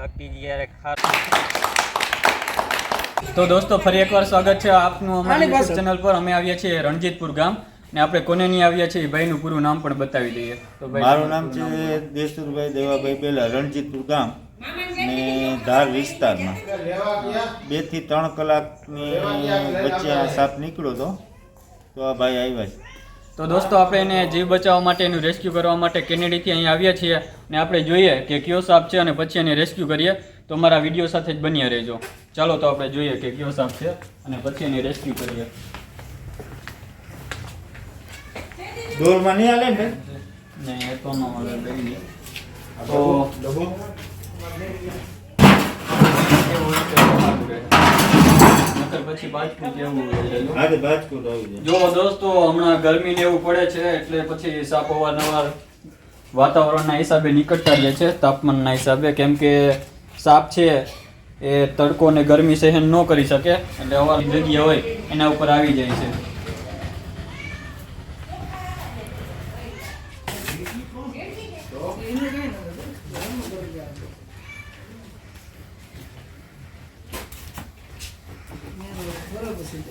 બાકી જ્યારે તો દોસ્તો ફરી એકવાર સ્વાગત છે આપનું અમારી ચેનલ પર. અમે આવ્યા છીએ રણજીતપુર ગામ ને આપણે કોને નહીં આવ્યા છીએ એ ભાઈનું પૂરું નામ પણ બતાવી દઈએ. તો ભાઈ મારું નામ છે દેશુરભાઈ દેવાભાઈ પેલા રણજીતપુર ગામ ને ધાર વિસ્તારમાં. બેથી ત્રણ કલાકની વચ્ચે આ સાપ નીકળ્યો હતો તો આ ભાઈ આવ્યા છે. તો દોસ્તો આપણે એને જીવ બચાવવા માટે એનું રેસ્ક્યુ કરવા માટે કેનેડીથી અહીં આવ્યા છીએ અને આપણે જોઈએ કે કયો સાપ છે અને પછી એને રેસ્ક્યુ કરીએ. તો અમારા વીડિયો સાથે જ બન્યા રહેજો. ચાલો તો આપણે જોઈએ કે કયો સાપ છે અને પછી એને રેસ્ક્યુ કરીએ. દોરમાં નહીં હાલે ને? નહીં એ તો ન મળે બેબી. તો રહે. નહીંતર પછી બાજકું જેવું. આજે બાજકોટ આવી જાય જો દોસ્તો હમણાં ગરમી ને એવું પડે છે એટલે પછી સાપ અવારનવાર વાતાવરણના હિસાબે નીકળતા જાય છે તાપમાનના હિસાબે. કેમ કે સાપ છે એ તડકો ને ગરમી સહન ન કરી શકે એટલે અવાર જગ્યા હોય એના ઉપર આવી જાય છે. Obrigado.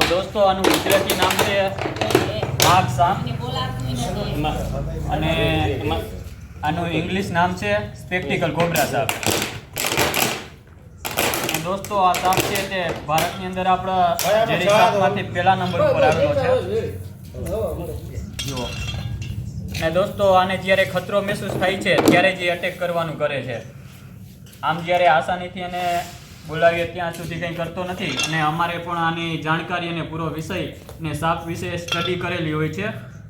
તો દોસ્તો, આનું ગુજરાતી નામ છે માગ સાપ અને આનું ઇંગ્લિશ નામ છે સ્પેક્ટિકલ કોબરા સાપ. અને દોસ્તો, આ સાપ છે તે ભારતની અંદર આપણા જેરી સાપમાંથી પહેલા નંબર ઉપર આવેલો છે. જુઓ. અને દોસ્તો, આને જ્યારે ખતરો મહેસૂસ થાય છે, ત્યારે જ અટેક કરવાનું કરે છે. આમ જ્યારે આસાનીથી એને બોલાવીએ ત્યાં સુધી કંઈ કરતો નથી અને અમારે પણ આની જાણકારી અને પૂરો વિષય ને સાપ વિશે સ્ટડી કરેલી હોય છે.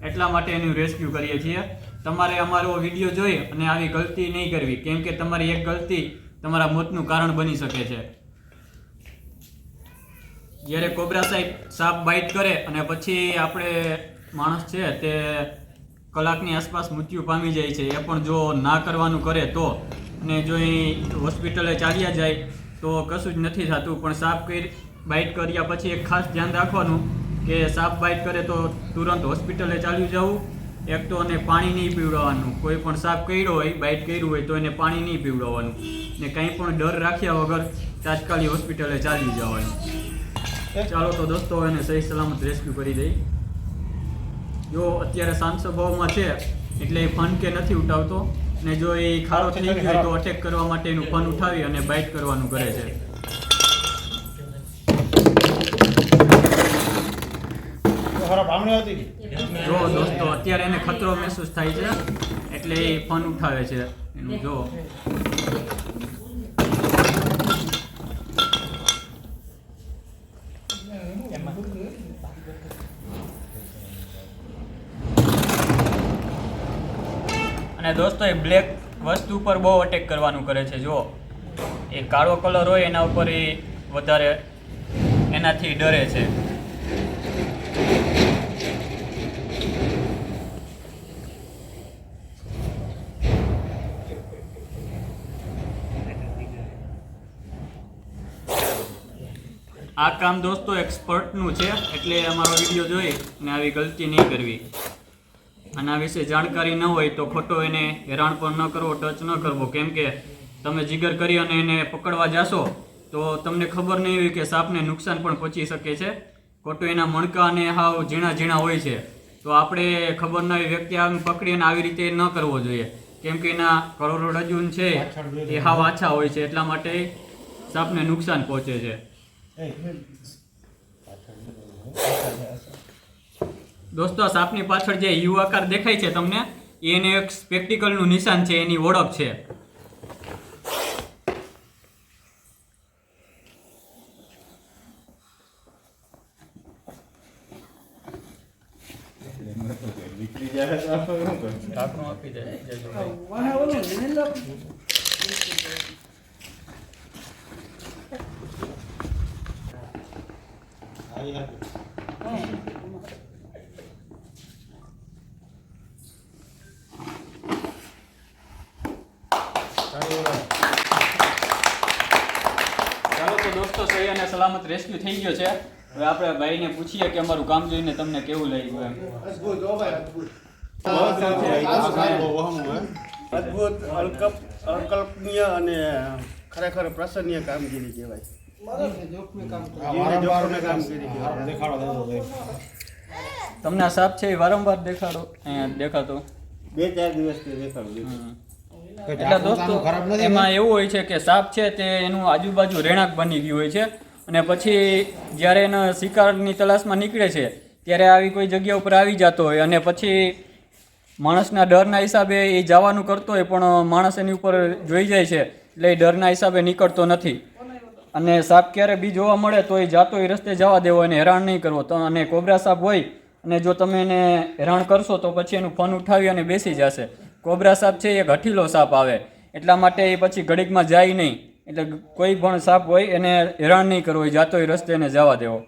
એટલા માટે એનું રેસ્ક્યુ કરીએ છીએ. તમારે અમારો વીડિયો જોઈ અને આવી ગલતી નહીં કરવી. કેમ કે તમારી એક ગલતી તમારા મોતનું કારણ બની શકે છે. જ્યારે કોબરા સાહેબ સાપ બાઇટ કરે અને પછી આપણે માણસ છે તે કલાકની આસપાસ મૃત્યુ પામી જાય છે, એ પણ જો ના કરવાનું કરે તો. અને જો એ હોસ્પિટલે ચાલ્યા જાય તો કશું જ નથી થતું, પણ સાપ કરી બાઇટ કર્યા પછી એક ખાસ ધ્યાન રાખવાનું કે સાપ બાઇટ કરે તો તુરંત હોસ્પિટલે ચાલ્યું જવું, એક તો એને પાણી નહીં પીવડાવવાનું. કોઈ પણ સાપ કર્યો હોય બાઇટ કર્યું હોય તો એને પાણી નહીં પીવડાવવાનું. ને કંઈ પણ ડર રાખ્યા વગર તાત્કાલિક હોસ્પિટલે ચાલી જવાનું. ચાલો તો દોસ્તો, એને સહી સલામત રેસ્ક્યુ કરી દઈ. જો અત્યારે શાંત સ્વભાવમાં છે, એટલે એ ફન કે નથી ઉઠાવતો. ને જો એ ખાડો થઈ ગયો હોય તો અટેક કરવા માટે એનું ફન ઉઠાવી અને બાઇટ કરવાનું કરે છે. જો દોસ્તો અત્યારે એને ખતરો મહેસૂસ થાય છે એટલે એ ફન ઉઠાવે છે. એનું જો. અને દોસ્તો, એ બ્લેક વસ્તુ પર બહુ અટેક કરવાનું કરે છે જો એ કાળો કલર હોય, એના ઉપર એ વધારે એનાથી ડરે છે. આ કામ દોસ્તો એક્સપર્ટનું છે, એટલે અમારો વીડિયો જોઈ અને આવી ગલતી નહીં કરવી. આના વિશે જાણકારી ન હોય તો ખોટો એને હેરાન પણ ન કરવો, ટચ ન કરવો. કેમ કે તમે જીગર કરી અને એને પકડવા જાશો, તો તમને ખબર નહીં હોય કે સાપને નુકસાન પણ પહોંચી શકે છે. ખોટું એના મણકા અને હાવ ઝીણા ઝીણા હોય છે. તો આપણે ખબર ન હોય, વ્યક્તિ આમ પકડીને આવી રીતે ન કરવો જોઈએ. કેમ કે એના કરોડરજ્જુ છે, એ હાવ આછા હોય છે, એટલા માટે સાપને નુકસાન પહોંચે છે. દોસ્તો સાપની પાછળ જે યુ આકાર દેખાય છે તમને એને એક સ્પેક્ટિકલનું નિશાન છે એની ઓળખ છે. નીકળી જાય તો આપણે શું કરશું? ઢાંકણું આપી દે જયજુભાઈ. ચાલો તો દોસ્તો સહી અને સલામત રેસ્ક્યુ થઈ ગયો છે. હવે આપણે ભાઈને પૂછીએ કે અમારું કામ જોઈને તમને કેવું લાગ્યું એમ. અદભુત અલ્કપ અકલ્પનીય અને ખરેખર પ્રસન્નીય કામગીરી કહેવાય. તમને આ સાપ છે એ વારંવાર દેખાડો અહીંયા દેખાતો. બે ચાર દિવસથી દેખાડું. એટલે દોસ્તો એમાં એવું હોય છે કે સાપ છે તે એનું આજુબાજુ રહેણાંક બની ગયું હોય છે. અને પછી જ્યારે એના શિકારની તલાશમાં નીકળે છે ત્યારે આવી કોઈ જગ્યા ઉપર આવી જતો હોય. અને પછી માણસના ડરના હિસાબે એ જવાનું કરતો હોય પણ માણસ એની ઉપર જોઈ જાય છે એટલે એ ડરના હિસાબે નીકળતો નથી. અને સાપ ક્યારે બી જોવા મળે તો એ જાતો એ રસ્તે જવા દેવો એને હેરાન નહીં કરવો. તો અને કોબરા સાપ હોય અને જો તમે એને હેરાન કરશો તો પછી એનું ફોન ઉઠાવી અને બેસી જશે. કોબરા સાપ છે એ ઘટીલો સાપ આવે. એટલા માટે એ પછી ઘડીકમાં જાય નહીં. એટલે કોઈ પણ સાપ હોય એને હેરાન નહીં કરવો હોય જાતો એ રસ્તે એને જવા દેવો.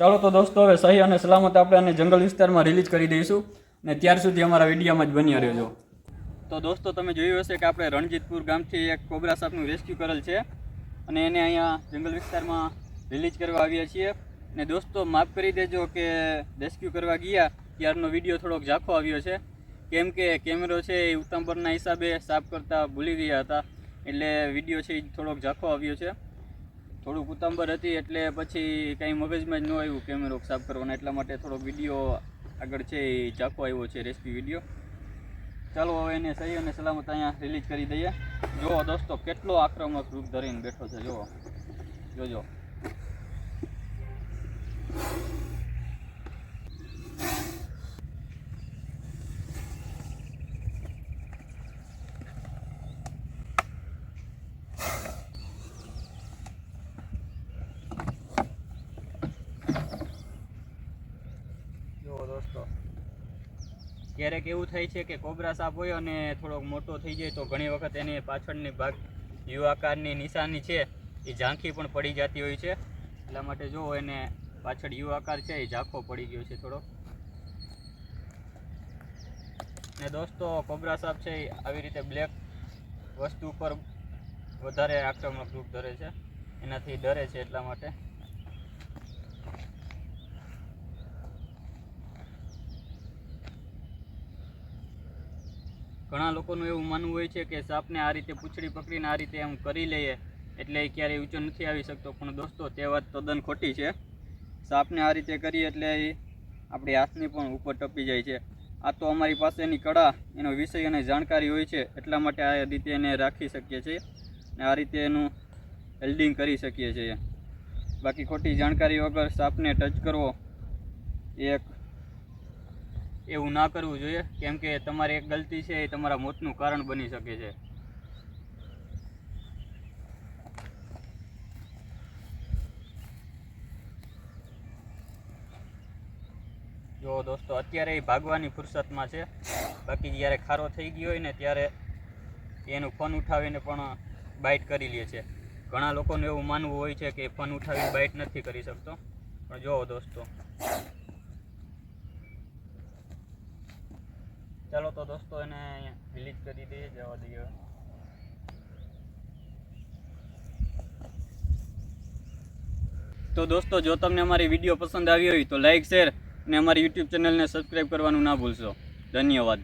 ચાલો તો દોસ્તો, હવે સહી અને સલામત આપણે એને જંગલ વિસ્તારમાં રિલીઝ કરી દઈશું. અને ત્યાર સુધી અમારા વિડીયામાં જ બન્યા રહેજો. તો દોસ્તો, તમે જોયું હશે કે આપણે રણજીતપુર ગામથી એક કોબરા સાપનું રેસ્ક્યુ કરેલ છે. અને એને અહીંયા જંગલ વિસ્તારમાં રિલીઝ કરવા આવ્યા છીએ. ને દોસ્તો, માફ કરી દેજો કે રેસ્ક્યુ કરવા ગયા. ત્યારનો વીડિયો થોડોક ઝાંખો આવ્યો છે. કેમ કે કેમેરો છે એ ઉત્તમપરના હિસાબે સાફ કરતાં ભૂલી ગયા હતા. એટલે વીડિયો છે એ થોડોક ઝાખો આવ્યો છે. થોડુંક ઉતાંબર હતી એટલે પછી કાંઈ મગજમાં જ ન આવ્યું કેમેરો સાફ કરવાનો. એટલા માટે થોડોક વીડિયો આગળ છે એ ઝાખો આવ્યો છે રેસ્ક્યુ વીડિયો. ચાલો હવે એને સહી અને સલામત અહીંયા રિલીઝ કરી દઈએ. જુઓ દોસ્તો, કેટલો આક્રમક રૂપ ધરીને બેઠો છે. જુઓ. જોજો. દોસ્તો. ક્યારેક એવું થાય છે કે કોબરા સાપ હોય અને થોડોક મોટો થઈ જાય તો ઘણી વખત એની પાછળની ભાગ યુ આકારની નિશાની છે, એ ઝાંખી પણ પડી જતી હોય છે. એટલા માટે જો એને પાછળ યુ આકાર છે, એ ઝાંખો પડી ગયો છે થોડો. ને દોસ્તો, કોબરા સાપ છે આવી રીતે બ્લેક વસ્તુ ઉપર વધારે આક્રમક રૂપ ધરે છે. એનાથી ડરે છે એટલા માટે. ઘણા લોકોનું એવું માનવું હોય છે કે સાપને આ રીતે પૂંછડી પકડીને આ રીતે આમ કરી લઈએ એટલે એ ક્યારેય ઊંચો નથી આવી શકતો. પણ દોસ્તો, તે વાત તદ્દન ખોટી છે. સાપને આ રીતે કરીએ એટલે એ આપણી હાથની પણ ઉપર ટપી જાય છે. આ તો અમારી પાસે એની કળા, એનો વિષય અને જાણકારી હોય છે, એટલા માટે આ રીતે એને રાખી શકીએ છીએ અને આ રીતે એનું હેલ્ડિંગ કરી શકીએ છીએ. બાકી ખોટી જાણકારી વગર સાપને ટચ કરવો એક એવું ના કરવું જોઈએ, કેમ કે તમારી એક ગલતી છે, એ તમારા મોતનું કારણ બની શકે છે. જો દોસ્તો, અત્યારે એ ભાગવાની ફુરસતમાં છે. બાકી જ્યારે ખારો થઈ ગયો હોય ને, ત્યારે એનું ફોન ઉઠાવીને પણ બાઇટ કરી લે છે. ઘણા લોકોનું એવું માનવું હોય છે કે ફોન ઉઠાવીને બાઇટ નથી કરી શકતો. પણ જુઓ દોસ્તો ચાલો તો દોસ્તો એને રિલીઝ કરી દઈએ, જવા દઈએ તો દોસ્તો, જો તમને અમારી વીડિયો પસંદ આવી હોય તો લાઇક શેર અને અમારી યુટ્યુબ ચેનલને સબસ્ક્રાઈબ કરવાનું ના ભૂલશો. ધન્યવાદ.